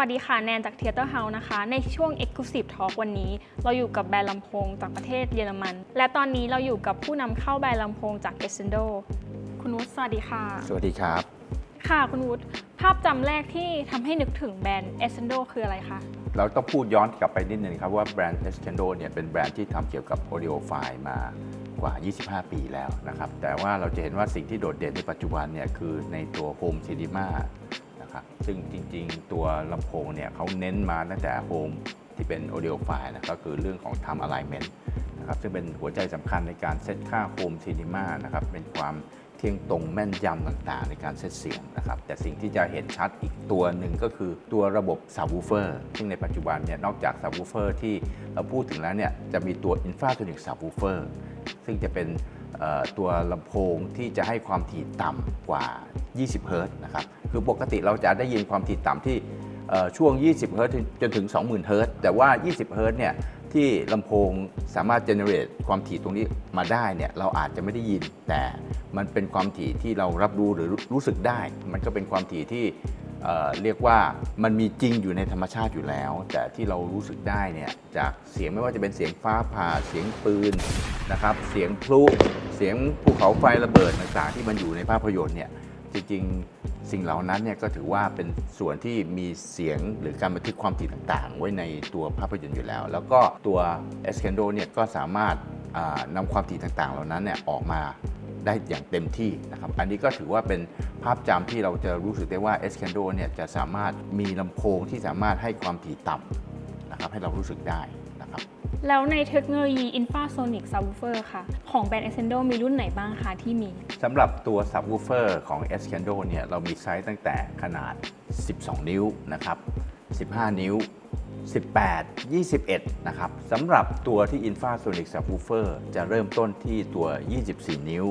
วัสดีค่ะ แนนจาก Theater House นะคะ ในช่วง Exclusive Talk วันนี้ เราอยู่กับแบรนด์ลำโพงจากประเทศเยอรมัน และตอนนี้เราอยู่กับผู้นำเข้าแบรนด์ลำโพงจาก e s s e n d o คุณวุฒิสวัสดีค่ะ สวัสดีครับ ค่ะคุณวุฒิภาพจำแรกที่ทำให้นึกถึงแบรนด์ e s s e n d o คืออะไรคะเราต้องพูดย้อนกลับไปนิดนึงครับว่าแบรนด์ e s c a n d o เนี่ยเป็นแบรนด์ที่ทำเกี่ยวกับ audio file มากว่า 25 ปีแล้วนะครับแต่ว่าเราจะเห็นว่าสิ่งที่โดดเด่นในปัจจุบันเนี่ยคือในตัว Home Cinema นะครับซึ่งจริงๆ ตัวลำโพงเนี่ยเขาเน้นมาตั้งแต่ Home ที่เป็น audio file นะก็คือเรื่องของ time alignment นะครับซึ่งเป็นหัวใจสำคัญในการเซตค่า Home Cinema นะครับเป็นความเที่ยงตรงแม่นยำต่างๆ ในการเซตเสียงนะครับแต่สิ่งที่จะเห็นชัดอีกตัวหนึ่งก็คือตัวระบบ subwoofer ซึ่งในปัจจุบันเนี่ยนอกจาก subwoofer ที่เราพูดถึงแล้วเนี่ยจะมีตัว infrasonic subwoofer ซึ่งจะเป็น ตัวลำโพงที่จะให้ความถี่ต่ำกว่า 20 เฮิรต์นะครับ คือปกติเราจะได้ยินความถี่ต่ำที่ช่วง 20 เฮิรต์จนถึง 20,000 เฮิรต์แต่ว่า 20 เฮิรต์เนี่ยที่ลำโพงสามารถ generate ความถี่ตรงนี้มาได้เนี่ยเราอาจจะไม่ได้ยิน แต่มันเป็นความถี่ที่เรารับรู้หรือรู้สึกได้ มันก็เป็นความถี่ที่เเรียกว่ามันมีจริงอยู่ในธรรมชาติอยู่แล้ว แต่ที่เรารู้สึกได้เนี่ยจากเสียงไม่ว่าจะเป็นเสียงฟ้าผ่าเสียงปืนนะครับเสียงพลุ เสียงภูเขาไฟระเบิดต่างๆที่มันอยู่ในภาพยนตร์เนี่ยจริงๆสิ่งเหล่านั้นเนี่ยก็ถือว่าเป็นส่วนที่มีเสียงหรือการบันทึกความถี่ต่างๆ ไว้ในตัวภาพยนตร์อยู่แล้ว แล้วก็ตัว e s c a n d o เนี่ยก็สามารถอ่านำความถี่ต่างๆ เหล่านั้นเนี่ยออกมาได้อย่างเต็มที่นะครับ อันนี้ก็ถือว่าเป็นภาพจำที่เราจะรู้สึกได้ว่า e s c a n d o เนี่ยจะสามารถมีลำโพงที่สามารถให้ความถี่ต่ำนะครับให้เรารู้สึกได้นะครับ แล้วในเทคโนโลยี Infrasonic Subwoofer ค่ะ ของแบรนด์ e s s e n d o มีรุ่นไหนบ้างคะที่มี สำหรับตัว subwoofer ของ e s c a n d o เนี่ย เรามีไซส์ตั้งแต่ขนาด 12 นิ้วนะครับ 15 นิ้ว 18 21 นะครับสำหรับตัวที่ Infrasonic Subwoofer จะเริ่มต้นที่ตัว 24 นิ้ว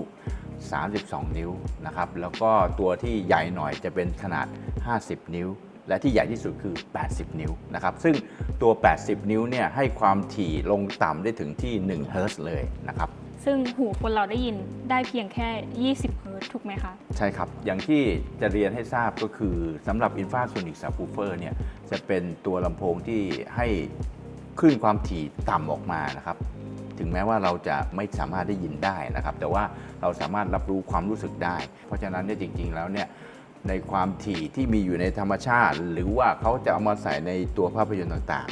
32 นิ้วนะครับ แล้วก็ตัวที่ใหญ่หน่อยจะเป็นขนาด 50 นิ้ว และที่ใหญ่ที่สุดคือ 80 นิ้วนะครับ ซึ่งตัว 80 นิ้วเนี่ยให้ความถี่ลงต่ำได้ถึงที่1เฮิร์ตซ์เลยนะครับ ซึ่งหูคนเราได้ยินได้เพียงแค่ 20 เฮิรตซ์ถูกไหมคะ ใช่ครับ อย่างที่จะเรียนให้ทราบก็คือสำหรับ Infrasonic Subwoofer เนี่ยจะเป็นตัวลำโพงที่ให้คลื่นความถี่ต่ำออกมานะครับถึงแม้ว่าเราจะไม่สามารถได้ยินได้นะครับ แต่ว่าเราสามารถรับรู้ความรู้สึกได้ เพราะฉะนั้นเนี่ยจริง ๆ แล้วเนี่ย ในความถี่ที่มีอยู่ในธรรมชาติ หรือว่าเขาจะเอามาใส่ในตัวภาพยนตร์ต่าง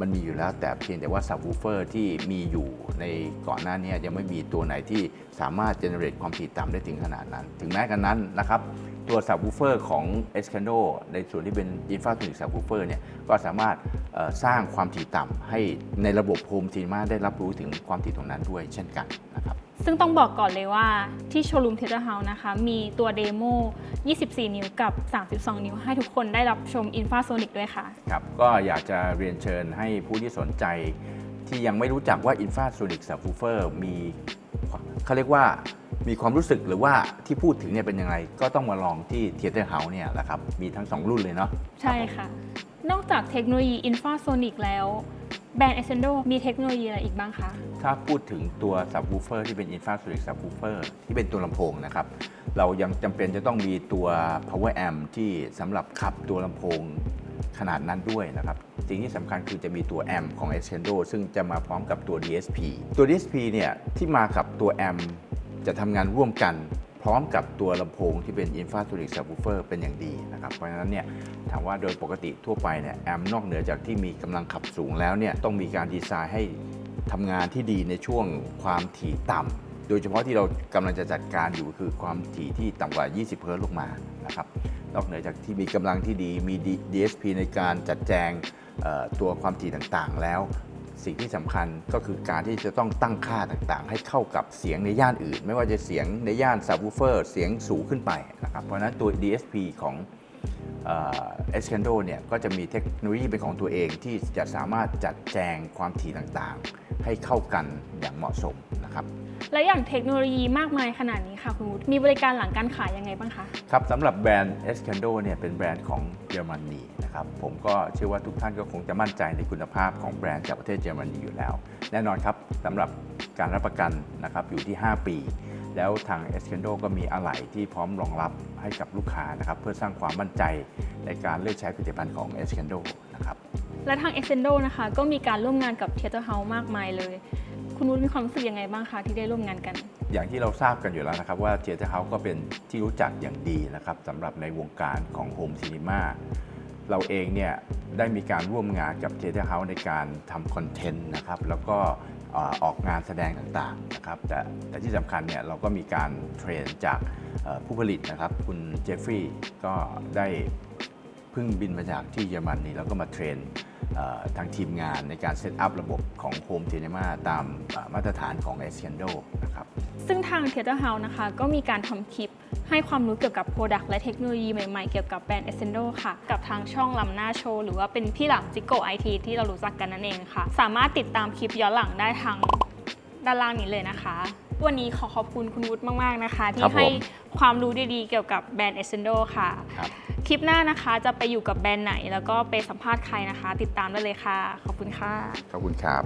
มันมีอยู่แล้วแต่เพียงแต่ว่า subwoofer ที่มีอยู่ในก่อนหน้านี้ยังไม่มีตัวไหนที่สามารถ generate ความถี่ต่ำได้ถึงขนาดนั้น ถึงแม้กันนั้นนะครับตัว subwoofer ของ e s c a n d o ในส่วนที่เป็น infrasonic subwoofer เนี่ยก็สามารถเอ่อสร้างความถี่ต่ำให้ในระบบ home cinema ได้รับรู้ถึงความถี่ตรงนั้นด้วยเช่นกันนะครับซึ่งต้องบอกก่อนเลยว่าที่โชว์รูมเทเตอร์เฮาส์นะคะมีตัวเดโม 24 นิ้วกับ 32 นิ้ว ให้ทุกคนได้รับชม Infrasonic ด้วยค่ะครับก็อยากจะเรียนเชิญให้ผู้ที่สนใจ ที่ยังไม่รู้จักว่า Infrasonic Subwoofer มีเขาเรียกว่ามีความรู้สึกหรือว่าที่พูดถึงเนี่ยเป็นยังไง ก็ต้องมาลองที่ Theater House เนี่ยแหละครับ มีทั้ง 2 รุ่นเลยเนาะใช่ค่ะ นอกจากเทคโนโลยี Infrasonic แล้วแบรนด์ e s s e n d o มีเทคโนโลยีอะไรอีกบ้างคะ ถ้าพูดถึงตัว Subwoofer ที่เป็น Infrasonic Subwoofer ที่เป็นตัวลำโพงนะครับ เรายังจำเป็นจะต้องมีตัว Power Amp ที่สำหรับขับตัวลำโพง ขนาดนั้นด้วยนะครับสิ่งที่สำคัญคือจะมีตัวแอมของ e x c e n d o ซึ่งจะมาพร้อมกับตัว DSP ตัว DSP เนี่ยที่มากับตัวแอมจะทำงานร่วมกันพร้อมกับตัวลำโพงที่เป็น Infrasonic Subwoofer เป็นอย่างดีนะครับ เพราะฉะนั้นเนี่ยถามว่าโดยปกติทั่วไปเนี่ยแอมนอกเหนือจากที่มีกำลังขับสูงแล้วเนี่ยต้องมีการดีไซน์ให้ทำงานที่ดีในช่วงความถี่ต่ำโดยเฉพาะที่เรากำลังจะจัดการอยู่คือความถี่ที่ต่ำกว่า 20 เฮิรตลงมานะครับ นอกเหนือจากที่มีกำลังที่ดีมี DSP ในการจัดแจงตัวความถี่ต่างๆ แล้ว สิ่งที่สำคัญก็คือการที่จะต้องตั้งค่าต่างๆ ให้เข้ากับเสียงในย่านอื่น ไม่ว่าจะเสียงในย่าน subwoofer เสียงสูงขึ้นไปนะครับเพราะนั้นตัว DSP ของเอสแคนโดเนี่ยก็จะมีเทคโนโลยีเป็นของตัวเองที่จะสามารถจัดแจงความถี่ต่างๆ ให้เข้ากันอย่างเหมาะสมนะครับ และอย่างเทคโนโลยีมากมายขนาดนี้ค่ะคุณวุฒิมีบริการหลังการขายยังไงบ้างคะ ครับสำหรับแบรนด์ e s c a n d o เนี่ยเป็นแบรนด์ของเยอรมนีนะครับผมก็เชื่อว่าทุกท่านก็คงจะมั่นใจในคุณภาพของแบรนด์จากประเทศเยอรมนีอยู่แล้ว แน่นอนครับสำหรับการรับประกันนะครับอยู่ที่ 5 ปี แล้วทาง e s c a n d o ก็มีอะไหล่ที่พร้อมรองรับให้กับลูกค้านะครับเพื่อสร้างความมั่นใจในการเลือกใช้ผลิตภัณฑ์ของ e s c a n d o นะครับและทาง e x e n d o นะคะก็มีการร่วมงานกับ Theater House มากมายเลย คุณนุชมีความรู้สึกยังไงบ้างคะที่ได้ร่วมงานกัน อย่างที่เราทราบกันอยู่แล้วนะครับว่า Theater House ก็เป็นที่รู้จักอย่างดีนะครับสำหรับในวงการของโฮมซีนีมาเราเองเนี่ยได้มีการร่วมงานกับ Theater House ในการทำคอนเทนต์นะครับแล้วก็ออกงานแสดงต่างๆนะครับแต่แต่ที่สำคัญเนี่ยเราก็มีการเทรนจากผู้ผลิตนะครับ คุณเจฟฟรีย์ก็ได้ พิ่งบินมาจากที่เยอรมันนี่แล้วก็มาเทรนเอ่อทางทีมงานในการเซตอัพระบบของโฮม c i น e มาตามเอ่อมาตรฐานของ e s c a n d o นะครับ ซึ่งทาง Theater House นะคะ ก็มีการทำคลิปให้ความรู้เกี่ยวกับ Product และเทคโนโลยีใหม่ๆ เกี่ยวกับแบรนด์ e s c e n d o ค่ะ กับทางช่องลำหน้าโชว์ หรือว่าเป็นพี่หลังจิโกไอทีที่เรารู้จักกันนั่นเองค่ะ สามารถติดตามคลิปย้อนหลังได้ทางด้านล่างนี้เลยนะคะ วันนี้ขอขอบคุณคุณวุฒิมาก ๆ นะคะ ที่ครับผมให้ความรู้ดีๆ เกี่ยวกับแบรนด์ e s c e n d o ค่ะครับ คลิปหน้านะคะจะไปอยู่กับแบรนด์ไหน แล้วก็ไปสัมภาษณ์ใครนะคะ ติดตามได้เลยค่ะ ขอบคุณค่ะ ขอบคุณครับ